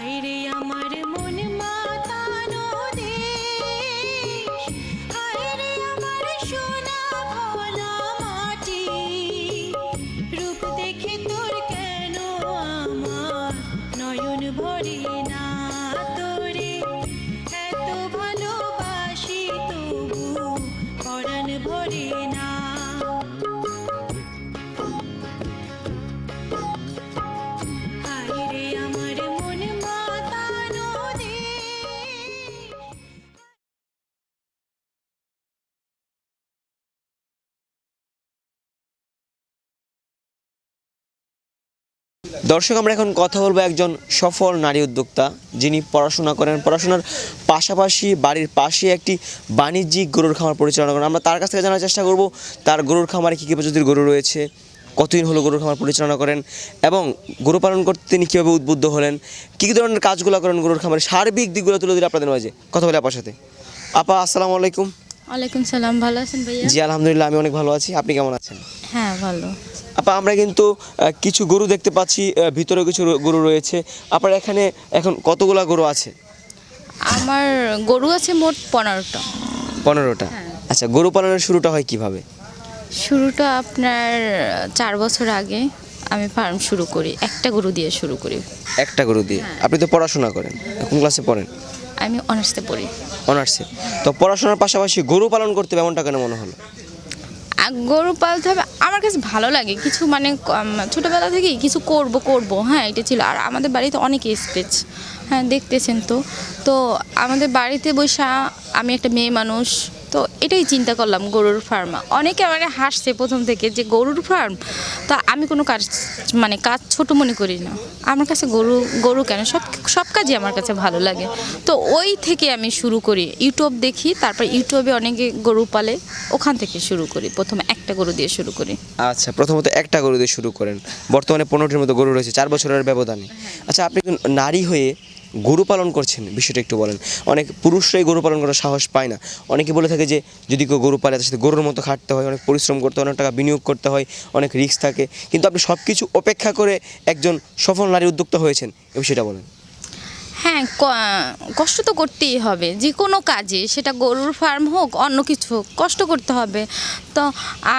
হায় দর্শক আমরা এখন কথা বলব একজন সফল নারী উদ্যোক্তা যিনি পড়াশোনা করেন। পড়াশোনার পাশাপাশি বাড়ির পাশে একটি বাণিজ্যিক গরুর খামার পরিচালনা করেন। আমরা তার কাছ থেকে জানার চেষ্টা করব তার গরুর খামারে কী কী প্রজাতির গরু রয়েছে কতদিন হলো গরুর খামার পরিচালনা করেন এবং গরু পালন করতে তিনি কীভাবে উদ্বুদ্ধ হলেন কী কী ধরনের কাজগুলো করেন গরুর খামারে সার্বিক দিকগুলো তুলে দিলে আপনাদের মাঝে কথা বলে আপার সাথে। আপা আসসালামু আলাইকুম। ওয়ালাইকুম সালাম ভালো আছেন ভাইয়া? জি আলহামদুলিল্লাহ আমি অনেক ভালো আছি। আপনি কেমন আছেন? হ্যাঁ ভালো। আপা আমরা কিন্তু কিছু গরু দেখতে পাচ্ছি আহ, ভিতরেও কিছু গরু রয়েছে। আপনার এখানে এখন কতগুলা গরু আছে? আমার গরু আছে মোট পনেরোটা। পনেরোটা? আচ্ছা গরু পালনের শুরুটা হয় কীভাবে? শুরুটা আপনার চার বছর আগে আমি ফার্ম শুরু করি। একটা গরু দিয়ে শুরু করি। একটা গরু দিয়ে? আপনি তো পড়াশোনা করেন। কোন ক্লাসে পড়েন? আমি অনার্সে পড়ি। অনার্সে তো পড়াশোনার পাশাপাশি গরু পালন করতে এমনটা কেন মনে হলো? গরু পালতে হবে। আমার কাছে ভালো লাগে। কিছু মানে ছোটোবেলা থেকেই কিছু করব করব। হ্যাঁ এটা ছিল। আর আমাদের বাড়িতে অনেক স্পেস হ্যাঁ দেখতেছেন তো। তো আমাদের বাড়িতে বসা আমি একটা মেয়ে মানুষ। তো এটাই চিন্তা করলাম গরুর ফার্ম অনেকে আমাকে হাসছে প্রথম থেকে যে গরুর ফার্ম তো আমি কোনো কাজ মানে কাজ ছোট মনে করি না। আমার কাছে গরু গরু কেন? সব সব কাজই আমার কাছে ভালো লাগে। তো ওই থেকে আমি শুরু করি। ইউটিউব দেখি তারপর ইউটিউবে অনেকে গরু পালে ওখান থেকে শুরু করি। প্রথমে একটা গরু দিয়ে শুরু করি। আচ্ছা প্রথমত একটা গরু দিয়ে শুরু করেন। বর্তমানে পনেরোটির মতো গরু রয়েছে চার বছরের ব্যবধানে। আচ্ছা আপনি নারী হয়ে গরু পালন করছেন? বিষয়টা একটু বলেন। অনেক পুরুষরাই গরু পালন করার সাহস পায় না। অনেকে বলে থাকে যে, যদি কেউ গরু পালে তার সাথে গরুর মতো খাটতে হয়, অনেক পরিশ্রম করতে হয়, অনেক টাকা বিনিয়োগ করতে হয়, অনেক রিস্ক থাকে। কিন্তু আপনি সব কিছু অপেক্ষা করে একজন সফল নারী উদ্যোক্তা হয়েছেন এই বিষয়টা বলেন। হ্যাঁ কষ্ট তো করতেই হবে। যে কোনো কাজে, সেটা গরুর ফার্ম হোক, অন্য কিছু হোক, কষ্ট করতে হবে। তো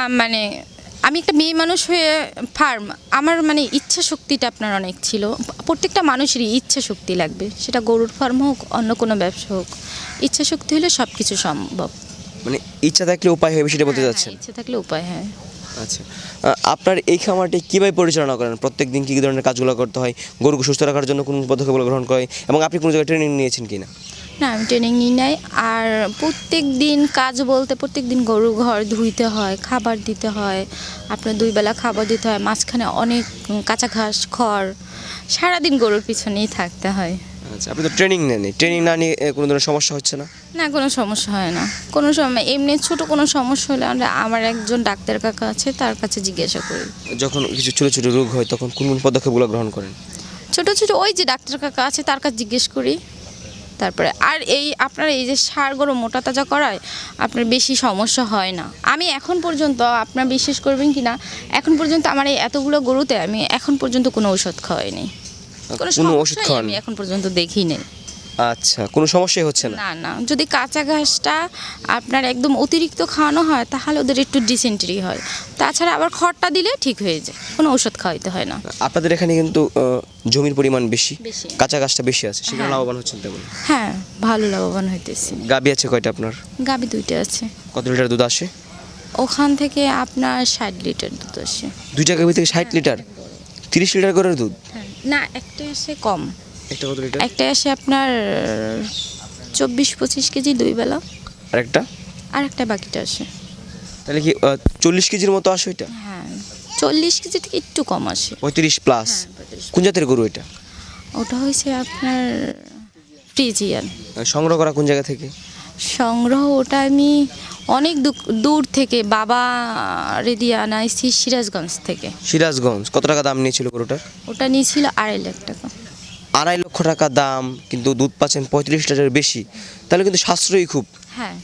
মানে আমি একটা মেয়ে মানুষ হয়ে ফার্ম আমার মানে ইচ্ছা শক্তিটা আপনার অনেক ছিল। প্রত্যেকটা মানুষেরই ইচ্ছা শক্তি লাগবে। সেটা গরুর ফার্ম হোক অন্য কোনো ব্যবসা হোক। ইচ্ছা শক্তি হলে সব কিছু সম্ভব। মানে ইচ্ছা থাকলে উপায় হবে সেটা বলতে হ্যাঁ, যাচ্ছেন ইচ্ছা থাকলে উপায় হ্যাঁ। আচ্ছা। আপনার এই খামারটি কীভাবে পরিচালনা করেন? প্রত্যেক দিন কী কী ধরনের কাজগুলো করতে হয়? গরুকে সুস্থ রাখার জন্য কোন পদক্ষেপগুলো গ্রহণ করে? এবং আপনি কোনো জায়গায় ট্রেনিং নিয়েছেন কি না না আমি ট্রেনিং নিই নাই। আর প্রত্যেক দিন কাজ বলতে প্রত্যেক দিন গরু ঘর ধুইতে হয় খাবার দিতে হয় আপনার দুই বেলা খাবার দিতে হয় মাঝখানে অনেক কাঁচা ঘাস খড় সারাদিন গরুর পিছনেই থাকতে হয়। আচ্ছা আপনি তো ট্রেনিং নেন ট্রেনিং না নিয়ে কোনো ধরনের সমস্যা হচ্ছে না? না কোনো সমস্যা হয় না। কোনো সময় এমনি ছোট কোনো সমস্যা হলে আমরা আমার একজন ডাক্তার কাকা আছে তার কাছে জিজ্ঞাসা করি। যখন কিছু ছোটো ছোটো রোগ হয় তখন কোন কোন পদক্ষেপগুলো গ্রহণ করেন? ছোট ছোট ওই যে ডাক্তার কাকা আছে তার কাছে জিজ্ঞেস করি। তারপরে আর এই আপনার এই যে সার গরু মোটা তাজা করায় আপনার বেশি সমস্যা হয় না। আমি এখন পর্যন্ত আপনার বিশ্বাস করবেন কি না এখন পর্যন্ত আমার এই এতগুলো গরুতে আমি এখন পর্যন্ত কোনো ওষুধ খাওয়াইনি। কোনো ওষুধ আমি এখন পর্যন্ত দেখি নেই। আচ্ছা কোনো সমস্যাই হচ্ছে না? না না যদি কাঁচা ঘাসটা আপনার একদম অতিরিক্ত খাওয়ানো হয় তাহলে ওদের একটু ডিসেন্ট্রি হয়। তাছাড়া আবার খড়টা দিলে ঠিক হয়ে যায় কোনো ওষুধ খাওয়াইতে হয় না। আপনাদের এখানে কিন্তু জমির পরিমাণ বেশি বেশি। কাঁচা গাছটা বেশি আছে সেখানে হ্যাঁ। লাভবান হচ্ছেন তেমন? হ্যাঁ ভালো লাভবান হইতেছি। গাবি আছে কয়টা আপনার? গাবি দুইটা আছে। কত লিটার দুধ আসে? ওখান থেকে আপনার ষাট লিটার দুধ আসে। দুইটা গাবি থেকে ষাট লিটার? তিরিশ লিটার করে দুধ? না একটা আসে কম। একটা কত লিটার? একটা আসে আপনার চব্বিশ পঁচিশ কেজি দুই বেলা। আর একটা? আর একটা বাকিটা আসে। তাহলে কি চল্লিশ কেজির মতো আসে ওইটা? হ্যাঁ। চল্লিশ কেজি থেকে একটু কম আসে। পঁয়ত্রিশ প্লাস হ্যাঁ, কোন জাতের গরু এটা? ওটা হয়েছে আপনার ফ্রিজিয়ান। সংগ্রহ করা কোন জায়গা থেকে? সংগ্রহ ওটা আমি অনেক দূর- থেকে বাবা রেডি আনাইছি সিরাজগঞ্জ থেকে। সিরাজগঞ্জ কত টাকা দাম নিয়েছিল গরুটার? ওটা নিয়েছিল আড়াই লাখ টাকা। আড়াই লক্ষ টাকা দাম কিন্তু দুধ পাচ্ছেন পঁয়ত্রিশ লিটারের বেশি। তাহলে কিন্তু সাশ্রয়ী খুব। হ্যাঁ।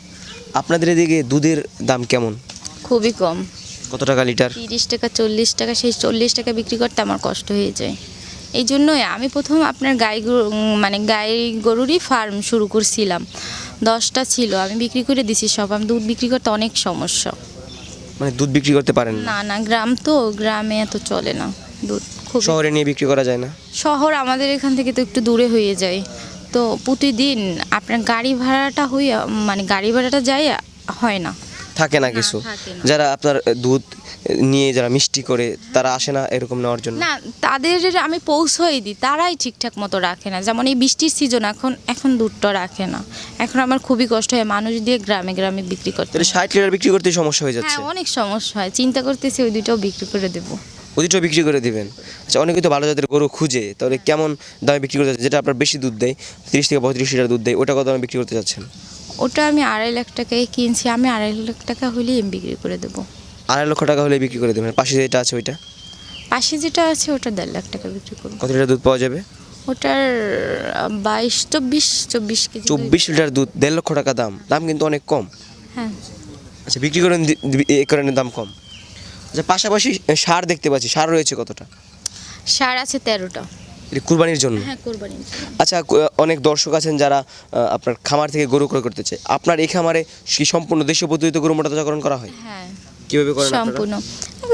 আপনাদের এদিকে দুধের দাম কেমন? খুবই কম। কত টাকা লিটার? তিরিশ টাকা চল্লিশ টাকা সেই চল্লিশ টাকা বিক্রি করতে আমার কষ্ট হয়ে যায়। এই জন্যই আমি প্রথম আপনার গাই মানে গাই গরুরই ফার্ম শুরু করছিলাম। দশটা ছিল আমি বিক্রি করে দিছি সব। আমি দুধ বিক্রি করতে অনেক সমস্যা। মানে দুধ বিক্রি করতে পারেন না? না গ্রাম তো গ্রামে এত চলে না দুধ খুব শহরে নিয়ে বিক্রি করা যায় না? শহর আমাদের এখান থেকে তো একটু দূরে হয়ে যায়। তো প্রতিদিন আপনার গাড়ি ভাড়াটা হয়ে মানে গাড়ি ভাড়াটা যায় হয় না। থাকে না কিছু। যারা আপনার দুধ নিয়ে যারা মিষ্টি করে তারা আসে না এরকম নেওয়ার জন্য? না তাদের আমি পৌঁছই দিই তারাই ঠিকঠাক মতো রাখে না। যেমন এই বৃষ্টির সিজন এখন এখন দুধটা রাখে না। এখন আমার খুবই কষ্ট হয় মানুষ দিয়ে গ্রামে গ্রামে বিক্রি করতে ষাট লিটার বিক্রি করতে সমস্যা হয়ে যাচ্ছে? হ্যাঁ অনেক সমস্যা হয়। চিন্তা করতেছি ওই দুটোও বিক্রি করে দেবো। ওদিকটাও বিক্রি করে দিবেন? আচ্ছা অনেকে তো ভালো জাতের গরু খুঁজে তাহলে কেমন দামে বিক্রি করতে যেটা আপনার বেশি দুধ দেয় তিরিশ থেকে পঁয়ত্রিশ লিটার দুধ দেয় ওটা কত দামে বিক্রি করতে চাচ্ছেন? ওটা আমি আড়াই লাখ টাকায় কিনছি। আমি আড়াই লাখ টাকা হলেই আমি বিক্রি করে দেবো। আড়াই লক্ষ টাকা হলে বিক্রি করে দেবেন। পাশে যেটা আছে ওইটা? পাশে যেটা আছে ওটা দেড় লাখ টাকা বিক্রি করব। কত লিটার দুধ পাওয়া যাবে? ওটার বাইশ চব্বিশ চব্বিশ কেজি চব্বিশ লিটার দুধ দেড় লক্ষ টাকা দাম। দাম কিন্তু অনেক কম। হ্যাঁ। আচ্ছা বিক্রি করেন এ করেন দাম কম। আচ্ছা পাশাপাশি সার দেখতে পাচ্ছি। সার রয়েছে কতটা? সার আছে তেরোটা। এটা কুরবানির জন্য? হ্যাঁ আচ্ছা কু- অনেক দর্শক আছেন যারা আহ, আপনার খামার থেকে গরু ক্রয় করতে চায়। আপনার এই খামারে কি সম্পূর্ণ দেশীয় পদ্ধতিতে গরু মোটাতাজাকরণ করা হয়? হ্যাঁ। কীভাবে করেন আপনারা? সম্পূর্ণ।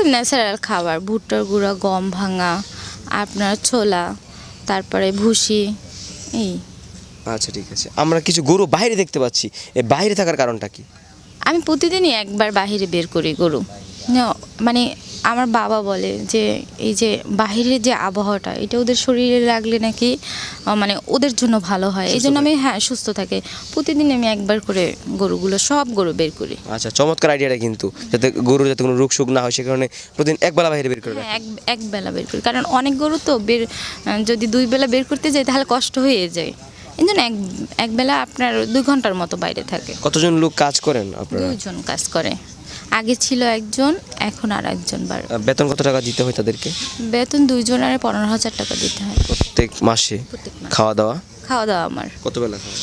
ন্যাচারাল খাবার ভুট্টার গুঁড়া গম ভাঙা আপনার ছোলা তারপরে ভুসি এই। আচ্ছা ঠিক আছে। আমরা কিছু গরু বাইরে দেখতে পাচ্ছি। এই বাইরে থাকার কারণটা কি? আমি প্রতিদিনই একবার বাহিরে বের করি গরু। না, মানে আমার বাবা বলে যে এই যে বাহিরের যে আবহাওয়াটা এটা ওদের শরীরে লাগলে নাকি মানে ওদের জন্য ভালো হয়। এই জন্য আমি হ্যাঁ সুস্থ থাকে। প্রতিদিন আমি একবার করে গরুগুলো সব গরু বের করি। আচ্ছা চমৎকার আইডিয়াটা কিন্তু। যাতে গরু যাতে কোনো রোগ সুখ না হয় সে কারণে প্রতিদিন একবেলা বাইরে বের করে হ্যাঁ এক এক বেলা বের করি। কারণ অনেক গরু তো বের যদি দুই বেলা বের করতে যাই তাহলে কষ্ট হয়ে যায়। এই জন্য এক এক বেলা আপনার দুই ঘণ্টার মতো বাইরে থাকে। কতজন লোক কাজ করেন আপনারা? দুইজন কাজ করে। আগে ছিল একজন এখন আর একজন বার। বেতন কত টাকা দিতে হয় তাদেরকে? বেতন দুইজনের পনেরো হাজার টাকা দিতে হয়। প্রত্যেক মাসে? খাওয়া দাওয়া খাওয়া দাওয়া আমার। কত বেলা খাওয়া?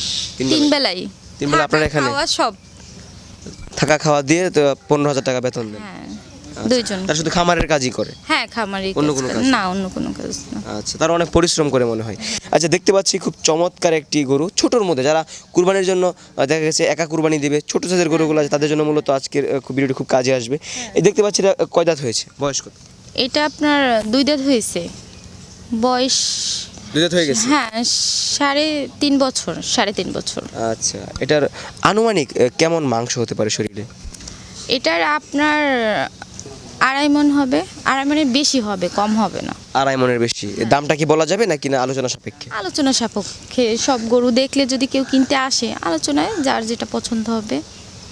তিন বেলাই তিন বেলা আপনার এখানে? খাওয়া সব। থাকা খাওয়া দিয়ে তো পনেরো হাজার টাকা বেতন দেন। হ্যাঁ। দুইজন। তার শুধু খামারের কাজই করে? হ্যাঁ খামারি অন্য কোনো কাজ? না অন্য কোনো কাজ না। আচ্ছা তারা অনেক পরিশ্রম করে মনে হয়। আচ্ছা দেখতে পাচ্ছি খুব চমৎকার একটি গরু ছোটোর মধ্যে। যারা কুরবানির জন্য দেখা গেছে একা কুরবানি দেবে ছোট সাইজের গরুগুলো আছে তাদের জন্য মূলত আজকের খুব ভিডিওটি খুব কাজে আসবে। এই দেখতে পাচ্ছি এটা কয় দাঁত হয়েছে? বয়স কত? এটা আপনার দুই দাঁত হয়েছে। বয়স দুই দাঁত হয়ে গেছে? হ্যাঁ সাড়ে তিন বছর সাড়ে তিন বছর। আচ্ছা এটার আনুমানিক কেমন মাংস হতে পারে শরীরে? এটার আপনার আড়াই মন হবে আড়াই মনের বেশি হবে কম হবে না। আড়াই মনের বেশি। দামটা কি বলা যাবে নাকি না আলোচনা সাপেক্ষে? আলোচনা সাপেক্ষে সব গরু দেখলে যদি কেউ কিনতে আসে আলোচনায় যার যেটা পছন্দ হবে।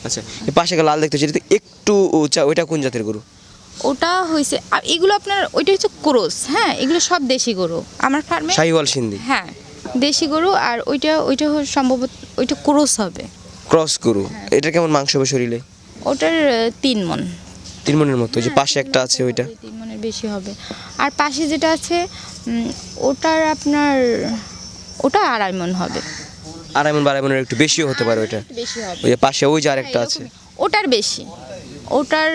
আচ্ছা এই পাশে একটা লাল দেখতে তো একটু উঁচা ওইটা কোন জাতের গরু? ওটা হয়েছে আর এগুলো আপনার ওইটা হচ্ছে ক্রোস হ্যাঁ এগুলো সব দেশি গরু। আমার ফার্মে শাহিওয়াল সিন্ধি। হ্যাঁ দেশি গরু আর ওইটা ওইটা সম্ভবত ওইটা ক্রোস হবে। ক্রস গরু। এটা কেমন মাংস হবে শরীরে? ওটার তিন মন তিন মনের মতো যে পাশে একটা আছে ওইটা। তিন মনের বেশি হবে। আর পাশে যেটা আছে ওটার আপনার ওটা আড়াই মন হবে। আড়াই মন বা আড়াই মনের একটু বেশিও হতে পারে ওইটা। বেশি হবে। ওই যে পাশে ওই যে আরেকটা আছে। ওটার বেশি। ওটার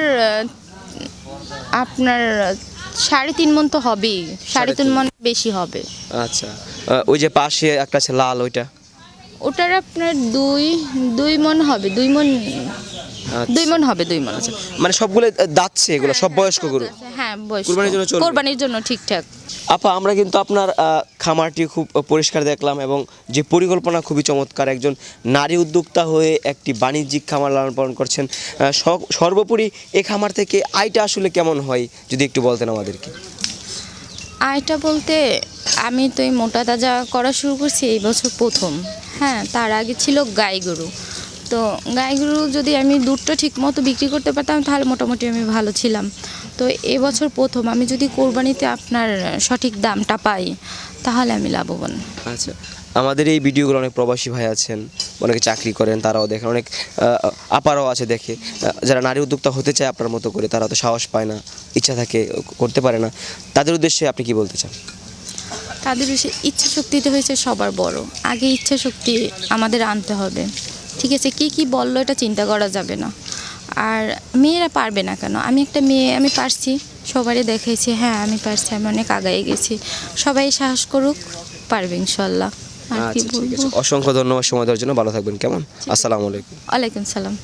আপনার সাড়ে তিন মন তো হবেই। সাড়ে তিন মন বেশি হবে। আচ্ছা। ওই যে পাশে একটা আছে লাল ওইটা। ওটার আপনার দুই দুই মন হবে। দুই মন। দুই মন হবে দুই মন মানে সবগুলো দাচ্ছে এগুলো সব বয়স্ক গরু? হ্যাঁ কুরবানির জন্য? কোরবানির জন্য ঠিকঠাক। আপা আমরা কিন্তু আপনার খামারটি খুব পরিষ্কার দেখলাম এবং যে পরিকল্পনা খুবই চমৎকার। একজন নারী উদ্যোক্তা হয়ে একটি বাণিজ্যিক খামার লালন পালন করছেন সর্বোপরি এই খামার থেকে আয়টা আসলে কেমন হয় যদি একটু বলতেন আমাদেরকে? আয়টা বলতে আমি তো এই মোটা তাজা করা শুরু করছি এই বছর প্রথম। হ্যাঁ তার আগে ছিল গাই গরু। তো গাই গরু যদি আমি দুধটা ঠিক মতো বিক্রি করতে পারতাম, তাহলে মোটামুটি আমি ভালো ছিলাম। তো এবছর প্রথম আমি যদি কোরবানিতে আপনার সঠিক দামটা পাই, তাহলে আমি লাভবান। আচ্ছা আমাদের এই ভিডিওগুলো অনেক প্রবাসী ভাই আছেন, অনেকে চাকরি করেন, তারাও দেখেন, অনেক আপারাও আছে দেখে। যারা নারী উদ্যোক্তা হতে চায় আপনার মতো করে, তারা তো সাহস পায় না, ইচ্ছা থাকে, করতে পারে না। তাদের উদ্দেশ্যে আপনি কি বলতে চান? তাদের সে- ইচ্ছা শক্তিতে হয়েছে সবার বড়। আগে ইচ্ছা শক্তি আমাদের আনতে হবে। ঠিক আছে কি কি বলল এটা চিন্তা করা যাবে না। আর মেয়েরা পারবে না কেন? আমি একটা মেয়ে আমি পারছি। সবারই দেখাইছি হ্যাঁ আমি পারছি আমি অনেক আগায় গেছি। সবাই সাহস করুক পারবে ইনশাল্লাহ। আর কি আচ্ছা অসংখ্য ধন্যবাদ সময় দেওয়ার জন্য। ভালো থাকবেন। কেমন? আসসালামু আলাইকুম। ওয়ালাইকুম সালাম।